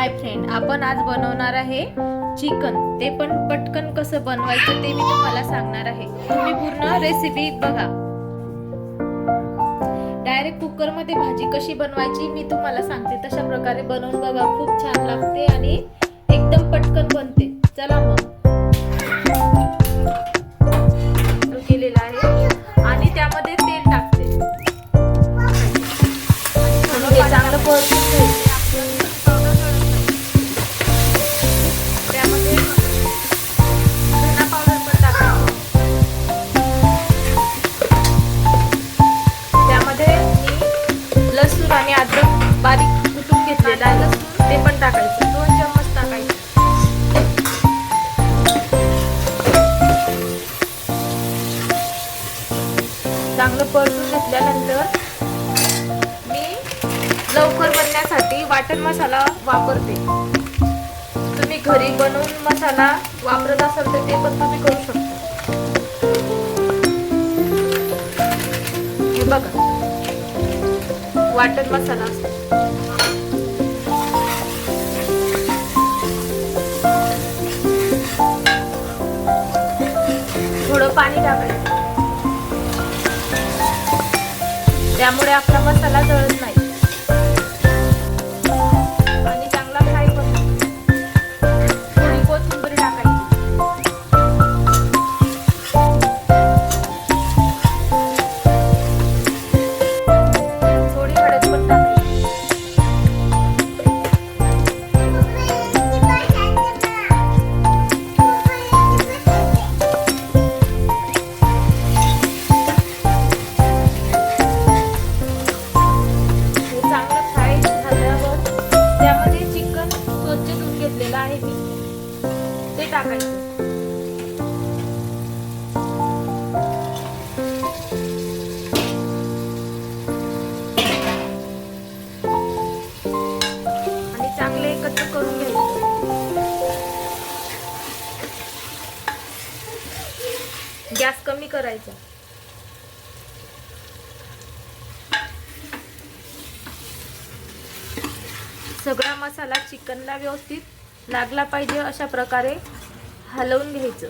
Hi friend आपण आज बनवणार आहे चिकन ते पण पटकन कसं बनवायचं ते मी तुम्हाला सांगणार आहे. तुम्ही पूर्ण रेसिपी बघा. डायरेक्ट कुकरमध्ये भाजी कशी बनवायची मी तुम्हाला सांगते. तशा प्रकारे बनवून बघा. खूप छान लागते आणि एकदम पटकन बनते. चला मग. सुरू आहे. आणि त्यामध्ये तेल टाकते. चांगलं परतून आणि अद्रक बारीक कुटून घेतलेला आहे. लसूण ते पण टाकायचं. दोन चम्मच टाकायचं. चांगलं परतून घेतल्यानंतर मी लवकर बनण्यासाठी वाटण मसाला वापरते. तुम्ही घरी बनवून मसाला वापरत असाल तर ते पण तुम्ही करू शकता. हे बघा. वाटण मसाला असतो थोडं पाणी टाकायचं. त्यामुळे आपला मसाला जळत नाही. ते टाकायचं. आणि एकत्र करून गॅस कमी करायचा. सगळा मसाला चिकनला व्यवस्थित लागला पाहिजे अशा प्रकारे हलवून घ्यायचं.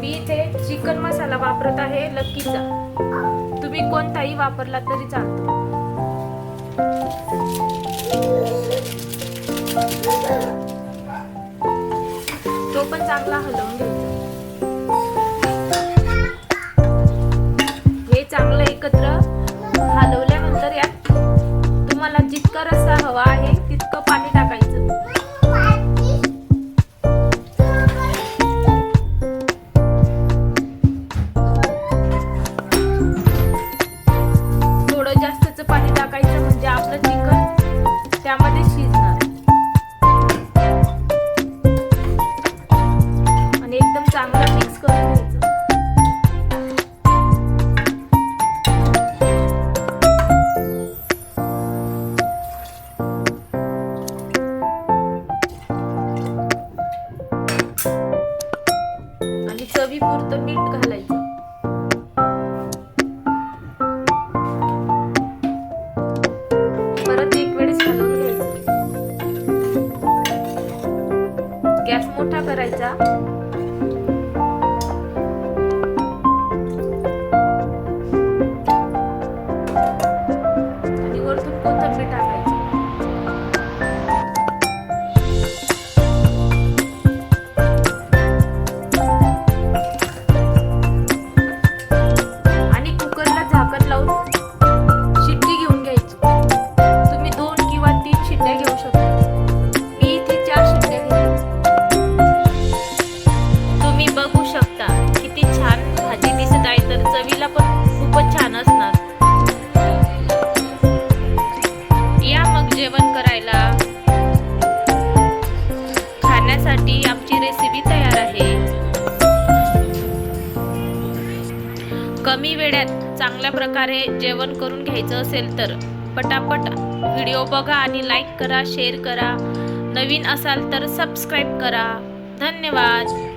मी इथे चिकन मसाला वापरत आहे लक्कीचा तुम्ही कोणताही वापरला तरी चालतो. तो पण चांगला हलवून घ्यायचा चांगलं एकत्र हलवल्यानंतर यात तुम्हाला जितका रस्सा हवा आहे तितकं पाणी टाकायचं. थोडं जास्तच पाणी टाकायचं म्हणजे आपलं चिकन त्यामध्ये शिजणार. आणि एकदम चांगलं गॅस मोठा करायचा कमी वेळात चांगल्या प्रकारे जेवण करून घ्यायचं असेल तर पटापट व्हिडिओ बघा आणि लाईक करा शेअर करा. नवीन असाल तर सबस्क्राईब करा. धन्यवाद.